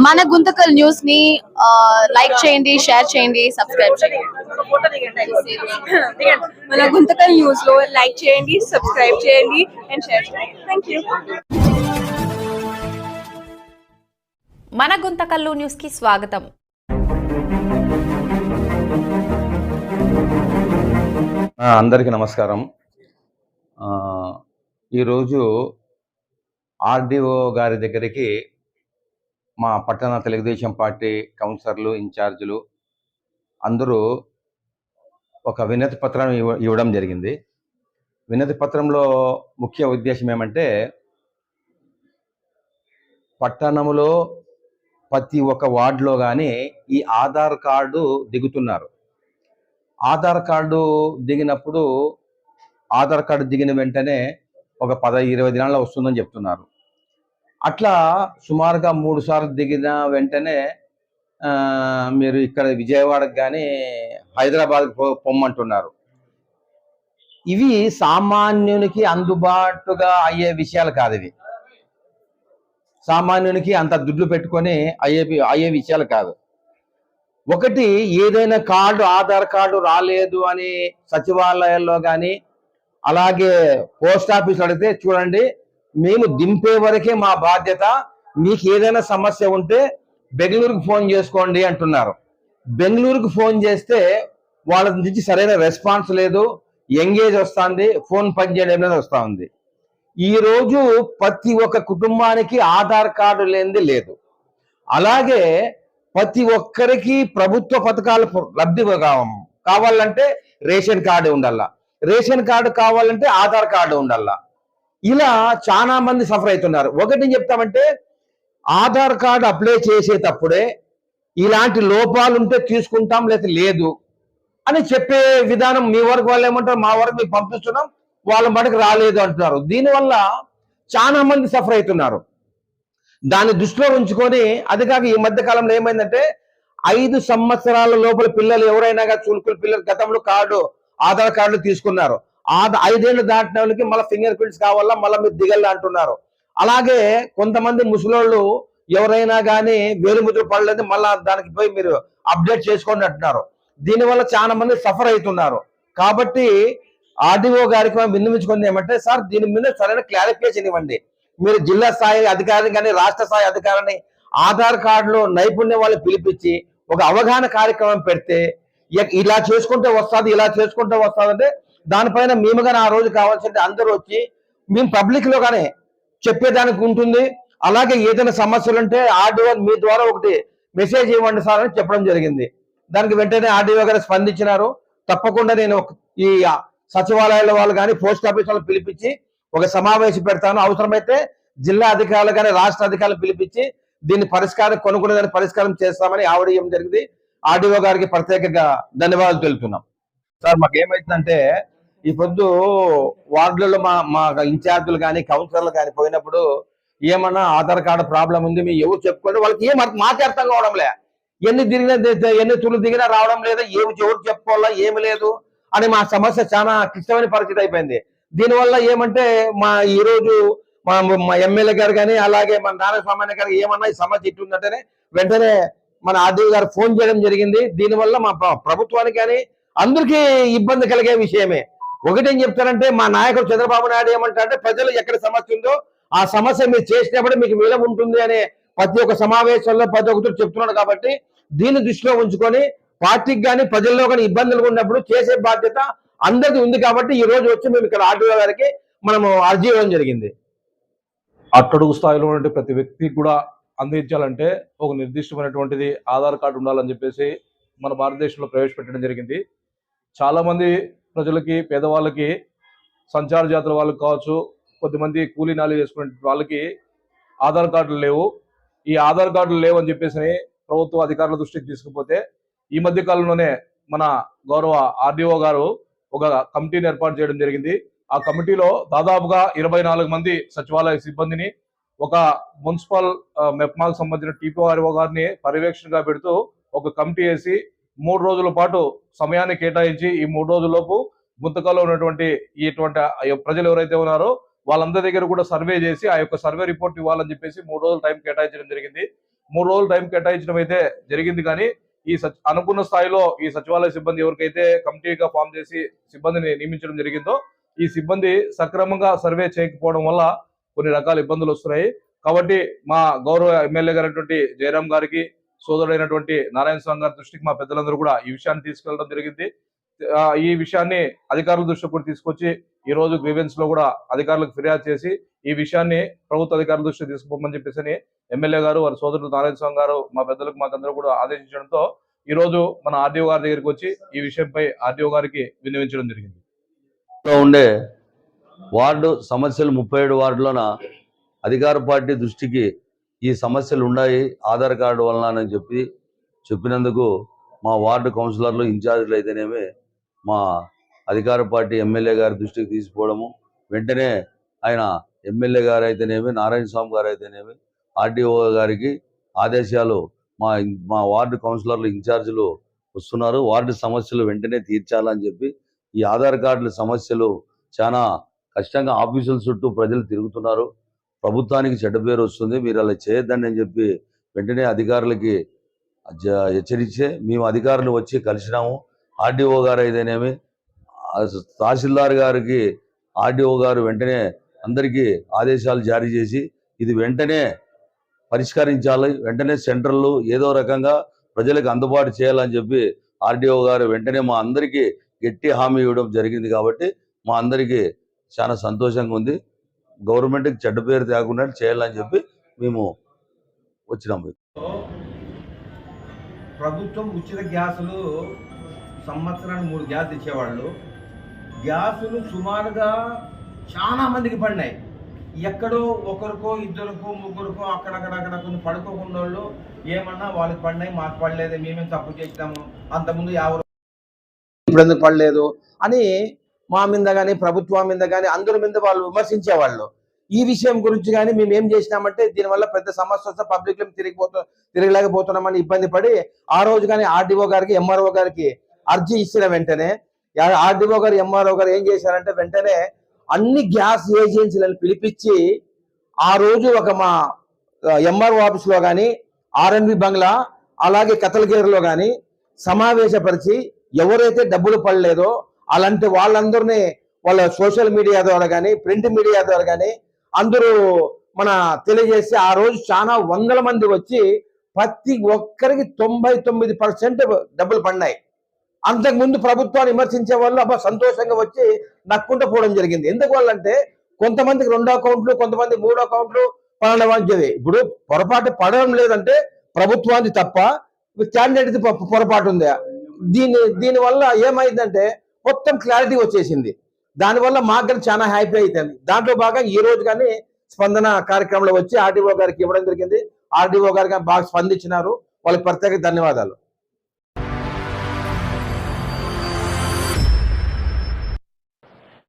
మన గుంతకల్ న్యూస్ని లైక్ చేయండి షేర్ చేయండి సబ్స్క్రైబ్ చేయండి. మన గుంతకల్ న్యూస్లో లైక్ చేయండి సబ్స్క్రైబ్ చేయండి అండ్ షేర్ చేయండి. థ్యాంక్ యూ మన గుంతకల్లు న్యూస్కి స్వాగతం. ఆ, అందరికీ నమస్కారం. ఆ, ఈరోజు ఆర్డీఓ గారి దగ్గరికి మా పట్టణ తెలుగుదేశం పార్టీ కౌన్సిలర్లు ఇన్ఛార్జీలు అందరూ ఒక వినతి పత్రం ఇవ్వ- ఇవ్వడం జరిగింది. వినతి పత్రంలో ముఖ్య ఉద్దేశం ఏమంటే పట్టణంలో ప్రతి ఒక్క వార్డులో కానీ ఈ ఆధార్ కార్డు దిగుతున్నారు. ఆధార్ కార్డు దిగినప్పుడు ఆధార్ కార్డు దిగిన వెంటనే ఒక పద ఇరవై దినాల్లో వస్తుందని చెప్తున్నారు. అట్లా సుమారుగా మూడు సార్లు దిగిన వెంటనే మీరు ఇక్కడ విజయవాడకు కానీ హైదరాబాద్కి పొమ్మంటున్నారు. ఇవి సామాన్యునికి అందుబాటుగా అయ్యే విషయాలు కాదు ఇవి. సామాన్యునికి అంత దుడ్లు పెట్టుకొని అయ్యే అయ్యే విషయాలు కాదు. ఒకటి ఏదైనా కార్డు ఆధార్ కార్డు రాలేదు అని సచివాలయాల్లో కానీ అలాగే పోస్ట్ ఆఫీస్ అడిగితే చూడండి మేము దింపే వరకే మా బాధ్యత. మీకు ఏదైనా సమస్య ఉంటే బెంగళూరుకు ఫోన్ చేసుకోండి అంటున్నారు. బెంగళూరుకు ఫోన్ చేస్తే వాళ్ళ నుంచి సరైన రెస్పాన్స్ లేదు. ఎంగేజ్ వస్తుంది. ఫోన్ పనిచేయడం అనేది వస్తూ ఉంది. ఈ రోజు ప్రతి ఒక్క కుటుంబానికి ఆధార్ కార్డు లేనిది లేదు. అలాగే ప్రతి ఒక్కరికి ప్రభుత్వ పథకాలు లబ్ధి కావాలంటే రేషన్ కార్డు ఉండాల. రేషన్ కార్డు కావాలంటే ఆధార్ కార్డు ఉండాలా. ఇలా చాలా మంది సఫర్ అవుతున్నారు. ఒకటి చెప్తామంటే ఆధార్ కార్డు అప్లై చేసేటప్పుడే ఇలాంటి లోపాలు ఉంటే తీసుకుంటాం లేదా లేదు అని చెప్పే విధానం మీ వరకు వాళ్ళు ఏమంటారు? మా వరకు మీకు పంపిస్తున్నాం వాళ్ళ మటుకు రాలేదు అంటున్నారు. దీనివల్ల చాలా మంది సఫర్ అవుతున్నారు. దాన్ని దృష్టిలో ఉంచుకొని అది కాక ఈ మధ్య కాలంలో ఏమైందంటే ఐదు సంవత్సరాల లోపల పిల్లలు ఎవరైనా కానీ పిల్లలు గతంలో కార్డు ఆధార్ కార్డులు తీసుకున్నారు. ఆ ఐదేళ్ళు దాటిన వాళ్ళకి మళ్ళీ ఫింగర్ ప్రింట్స్ కావాలా? మళ్ళీ మీరు దిగల్లా అంటున్నారు. అలాగే కొంతమంది ముసలోళ్ళు ఎవరైనా కానీ వేలుముద్ర పడలేదు మళ్ళా దానికి పోయి మీరు అప్డేట్ చేసుకోండి అంటున్నారు. దీనివల్ల చాలా మంది సఫర్ అవుతున్నారు. కాబట్టి ఆర్డీఓ గారికి మనం విన్నవించుకుంది ఏమంటే సార్ దీని మీద సరైన క్లారిఫికేషన్ ఇవ్వండి. మీరు జిల్లా స్థాయి అధికారిని కానీ రాష్ట్ర స్థాయి అధికారిని ఆధార్ కార్డులో నైపుణ్యం వాళ్ళు పిలిపించి ఒక అవగాహన కార్యక్రమం పెడితే ఇక ఇలా చేసుకుంటే వస్తుంది ఇలా చేసుకుంటే వస్తుంది అంటే దానిపైన మేము కానీ ఆ రోజు కావాల్సింటే అందరూ వచ్చి మేము పబ్లిక్లో కానీ చెప్పేదానికి ఉంటుంది. అలాగే ఏదైనా సమస్యలు ఉంటే ఆర్డీఓ మీ ద్వారా ఒకటి మెసేజ్ ఇవ్వండి సార్ అని చెప్పడం జరిగింది. దానికి వెంటనే ఆర్డీఓ గారు స్పందించినారు. తప్పకుండా నేను ఈ సచివాలయాల వాళ్ళు కానీ పోస్ట్ ఆఫీస్ వాళ్ళు పిలిపించి ఒక సమావేశం పెడతాను. అవసరమైతే జిల్లా అధికారులు కానీ రాష్ట్ర అధికారులు పిలిపించి దీన్ని పరిష్కారం కొనుక్కునే దాన్ని పరిష్కారం చేస్తామని ఆవిడ ఏం జరిగింది. ఆర్డీఓ గారికి ప్రత్యేకంగా ధన్యవాదాలు తెలుపుతున్నాం. సార్ మాకు ఏమైతుందంటే ఈ పొద్దు వార్డులలో మా మా ఇన్ఛార్జీలు కానీ కౌన్సిలర్లు కానీ పోయినప్పుడు ఏమన్నా ఆధార్ కార్డు ప్రాబ్లం ఉంది మీ ఎవరు చెప్పుకోండి? వాళ్ళకి ఏం అర్థం- మాకే అర్థం కావడంలే ఎన్ని తిరిగినా ఎన్ని తులు దిగినా రావడం లేదా ఏమి ఎవరు చెప్పుకోవాలా ఏమి లేదు అని మా సమస్య చాలా క్లిష్టమైన పరిస్థితి అయిపోయింది. దీనివల్ల ఏమంటే మా ఈరోజు మా మా ఎమ్మెల్యే గారు కానీ అలాగే మన నారాయణ గారు ఏమన్నా ఈ సమస్య ఇట్టుందంటేనే వెంటనే మన ఆర్డీఓ గారు ఫోన్ చేయడం జరిగింది. దీనివల్ల మా ప్రభుత్వానికి కానీ అందరికీ ఇబ్బంది కలిగే విషయమే. ఒకటేం చెప్తారంటే మా నాయకుడు చంద్రబాబు నాయుడు ఏమంటారంటే ప్రజలు ఎక్కడ సమస్య ఉందో ఆ సమస్య మీరు చేసినప్పుడు మీకు విలువ ఉంటుంది అనే ప్రతి ఒక్క సమావేశంలో ప్రతి ఒక్కరు చెప్తున్నాడు కాబట్టి దీన్ని దృష్టిలో ఉంచుకొని పార్టీకి కానీ ప్రజల్లో కానీ ఇబ్బందులు ఉన్నప్పుడు చేసే బాధ్యత అందరిది ఉంది కాబట్టి ఈ రోజు వచ్చి మేము ఇక్కడ ఆర్డీఓ గారికి మనము అర్జీ ఇవ్వడం జరిగింది. అట్టడుగు స్థాయిలో ఉండే ప్రతి వ్యక్తికి కూడా అందించాలంటే ఒక నిర్దిష్టమైనటువంటిది ఆధార్ కార్డు ఉండాలని చెప్పేసి మన భారతదేశంలో ప్రవేశపెట్టడం జరిగింది. చాలామంది ప్రజలకి పేదవాళ్ళకి సంచార జాతుల వాళ్ళకి కావచ్చు కొద్దిమంది కూలీ నాలి చేసుకునే వాళ్ళకి ఆధార్ కార్డులు లేవు. ఈ ఆధార్ కార్డులు లేవు అని చెప్పేసి ప్రభుత్వ అధికారుల దృష్టికి తీసుకుపోతే ఈ మధ్య కాలంలోనే మన గౌరవ ఆర్డీఓ గారు ఒక కమిటీని ఏర్పాటు చేయడం జరిగింది. ఆ కమిటీలో దాదాపుగా ఇరవై నాలుగు మంది సచివాలయ సిబ్బందిని ఒక మున్సిపల్ ఆ, మెప్మాకు సంబంధించిన టీపీఆర్ఓ గారిని పర్యవేక్షణగా పెడుతూ ఒక కమిటీ వేసి మూడు రోజుల పాటు సమయాన్ని కేటాయించి ఈ మూడు రోజుల్లోపు గుంతకల్లో ఉన్నటువంటి ఇటువంటి ప్రజలు ఎవరైతే ఉన్నారో వాళ్ళందరి దగ్గర కూడా సర్వే చేసి ఆ యొక్క సర్వే రిపోర్ట్ ఇవ్వాలని చెప్పేసి మూడు రోజులు టైం కేటాయించడం జరిగింది. మూడు రోజులు టైం కేటాయించడం అయితే జరిగింది కానీ ఈ సచ్ అనుకున్న స్థాయిలో ఈ సచివాలయ సిబ్బంది ఎవరికైతే కమిటీగా ఫామ్ చేసి సిబ్బందిని నియమించడం జరిగిందో ఈ సిబ్బంది సక్రమంగా సర్వే చేయకపోవడం వల్ల కొన్ని రకాల ఇబ్బందులు వస్తున్నాయి. కాబట్టి మా గౌరవ ఎమ్మెల్యే గారైనటువంటి జయరాం గారికి సోదరుడైనటువంటి నారాయణ స్వామి గారి దృష్టికి మా పెద్దలందరూ కూడా ఈ విషయాన్ని తీసుకెళ్ళడం జరిగింది. ఈ విషయాన్ని అధికారుల దృష్టికి కూడా తీసుకొచ్చి ఈ రోజు గ్రీవెన్స్లో కూడా అధికారులకు ఫిర్యాదు చేసి ఈ విషయాన్ని ప్రభుత్వ అధికారుల దృష్టికి తీసుకుపోమని చెప్పేసి ఎమ్మెల్యే గారు వారి సోదరుడు నారాయణ స్వామి గారు మా పెద్దలకు మాకందరూ కూడా ఆదేశించడంతో ఈ రోజు మన ఆర్డీఓ గారి దగ్గరికి వచ్చి ఈ విషయంపై ఆర్డీఓ గారికి విన్నవించడం జరిగింది. ఉండే వార్డు సమస్యలు ముప్పై ఏడు వార్డులోన అధికార పార్టీ దృష్టికి ఈ సమస్యలు ఉన్నాయి ఆధార్ కార్డు వలన అని చెప్పి చెప్పినందుకు మా వార్డు కౌన్సిలర్లు ఇన్ఛార్జీలు అయితేనేమి మా అధికార పార్టీ ఎమ్మెల్యే గారి దృష్టికి తీసుకోవడము వెంటనే ఆయన ఎమ్మెల్యే గారు అయితేనేమి నారాయణ స్వామి గారు అయితేనేమి ఆర్డీఓ గారికి ఆదేశాలు మా మా వార్డు కౌన్సిలర్లు ఇన్ఛార్జీలు వస్తున్నారు. వార్డు సమస్యలు వెంటనే తీర్చాలని చెప్పి ఈ ఆధార్ కార్డుల సమస్యలు చాలా కష్టంగా ఆఫీసుల చుట్టూ ప్రజలు తిరుగుతున్నారు. ప్రభుత్వానికి చెడ్డ పేరు వస్తుంది మీరు అలా చేయొద్దండి అని చెప్పి వెంటనే అధికారులకి జ- హెచ్చరించే మేము అధికారులు వచ్చి కలిసినాము. ఆర్డీఓ గారు అయితేనేమి తహసీల్దార్ గారికి ఆర్డీఓ గారు వెంటనే అందరికీ ఆదేశాలు జారీ చేసి ఇది వెంటనే పరిష్కరించాలి వెంటనే సెంటర్లు ఏదో రకంగా ప్రజలకు అందుబాటు చేయాలని చెప్పి ఆర్డీఓ గారు వెంటనే మా అందరికీ గట్టి హామీ ఇవ్వడం జరిగింది కాబట్టి మా అందరికీ చాలా సంతోషంగా ఉంది. గవర్నమెంట్కి చెడ్డ పేరు తేకుండా చేయాలని చెప్పి మేము వచ్చినాము ప్రభుత్వం ఉచిత గ్యాసులు సంవత్సరానికి మూడు గ్యాస్ ఇచ్చేవాళ్ళు గ్యాసులు సుమారుగా చాలా మందికి పడినాయి. ఎక్కడో ఒకరికో ఇద్దరికో ముగ్గురికో అక్కడక్కడ అక్కడ కొన్ని పడుకోకుండా వాళ్ళు ఏమన్నా వాళ్ళకి పడినాయి మాకు పడలేదు మేమేం తప్పు చేసినాము అంతకుముందు ఎవరు ఇప్పుడు ఎందుకు పడలేదు అని మా మీద కానీ ప్రభుత్వం మీద కానీ అందరి మీద వాళ్ళు విమర్శించేవాళ్ళు. ఈ విషయం గురించి కానీ మేము ఏం చేసినామంటే దీనివల్ల పెద్ద సమస్య వస్తే పబ్లిక్ తిరిగిపోతు తిరగలేకపోతున్నామని ఇబ్బంది పడి ఆ రోజు కానీ ఆర్డీఓ గారికి ఎంఆర్ఓ గారికి అర్జీ ఇచ్చిన వెంటనే ఆర్డీఓ గారు ఎంఆర్ఓ గారు ఏం చేశారంటే వెంటనే అన్ని గ్యాస్ ఏజెన్సీలను పిలిపించి ఆ రోజు ఒక మా ఎంఆర్ఓ ఆఫీస్లో కానీ ఆర్ఎన్బి బంగ్లా అలాగే కతలగేరులో కానీ సమావేశపరిచి ఎవరైతే డబ్బులు పడలేదో అలాంటి వాళ్ళందరినీ వాళ్ళ సోషల్ మీడియా ద్వారా కానీ ప్రింట్ మీడియా ద్వారా కానీ అందరూ మన తెలియజేసి ఆ రోజు చాలా వందల మంది వచ్చి ప్రతి ఒక్కరికి తొంభై తొమ్మిది పర్సెంట్ డబ్బులు పడినాయి. అంతకుముందు ప్రభుత్వాన్ని విమర్శించే వాళ్ళు అబ్బా సంతోషంగా వచ్చి నక్కుంటూ పోవడం జరిగింది. ఎందుకు వాళ్ళంటే కొంతమందికి రెండు అకౌంట్లు కొంతమంది మూడు అకౌంట్లు పడడం వంటివి ఇప్పుడు పొరపాటు పడడం లేదంటే ప్రభుత్వానికి తప్ప క్యాండిడేట్ పొరపాటు ఉంది. దీని దీనివల్ల ఏమైందంటే మొత్తం క్లారిటీ వచ్చేసింది. దానివల్ల మాకు కానీ చాలా హ్యాపీ అవుతుంది దాంట్లో భాగంగా ఈ రోజు కానీ స్పందన కార్యక్రమంలో వచ్చి ఆర్డీఓ గారికి ఇవ్వడం జరిగింది. ఆర్డీఓ గారు కానీ బాగా స్పందించినారు. వాళ్ళకి ప్రత్యేక ధన్యవాదాలు.